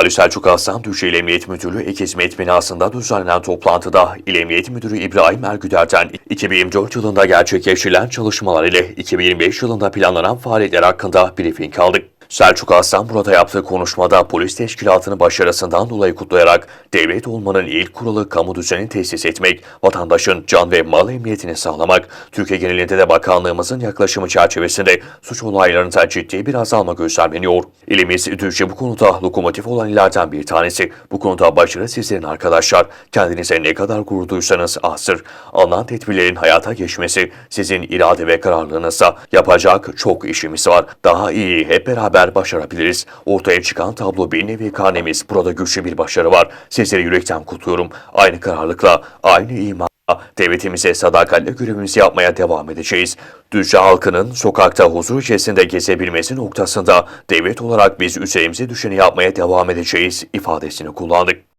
Vali Selçuk Aslan Düzce İl Emniyet Müdürlüğü Ek Hizmet Binası'nda düzenlenen toplantıda İl Emniyet Müdürü İbrahim Ergüder'den 2024 yılında gerçekleştirilen çalışmalar ile 2025 yılında planlanan faaliyetler hakkında briefing aldık. Selçuk Aslan burada yaptığı konuşmada polis teşkilatını başarısından dolayı kutlayarak devlet olmanın ilk kuralı kamu düzeni tesis etmek, vatandaşın can ve mal emniyetini sağlamak, Türkiye genelinde de bakanlığımızın yaklaşımı çerçevesinde suç olaylarında ciddi bir azalma gözlemleniyor. İlimiz Düzce bu konuda lokomotif olan illerden bir tanesi. Bu konuda başarı sizlerin arkadaşlar. Kendinize ne kadar gurur duysanız azdır. Alınan tedbirlerin hayata geçmesi sizin irade ve kararlılığınızda. Yapacak çok işimiz var. Daha iyi hep beraber başarabiliriz. Ortaya çıkan tablo bir nevi karnemiz. Burada güçlü bir başarı var. Sizleri yürekten kutluyorum. Aynı kararlılıkla, aynı iman Devletimize sadakatle görevimizi yapmaya devam edeceğiz. Düzce halkının sokakta huzur içerisinde gezebilmesi noktasında devlet olarak biz üzerimize düşeni yapmaya devam edeceğiz ifadesini kullandık.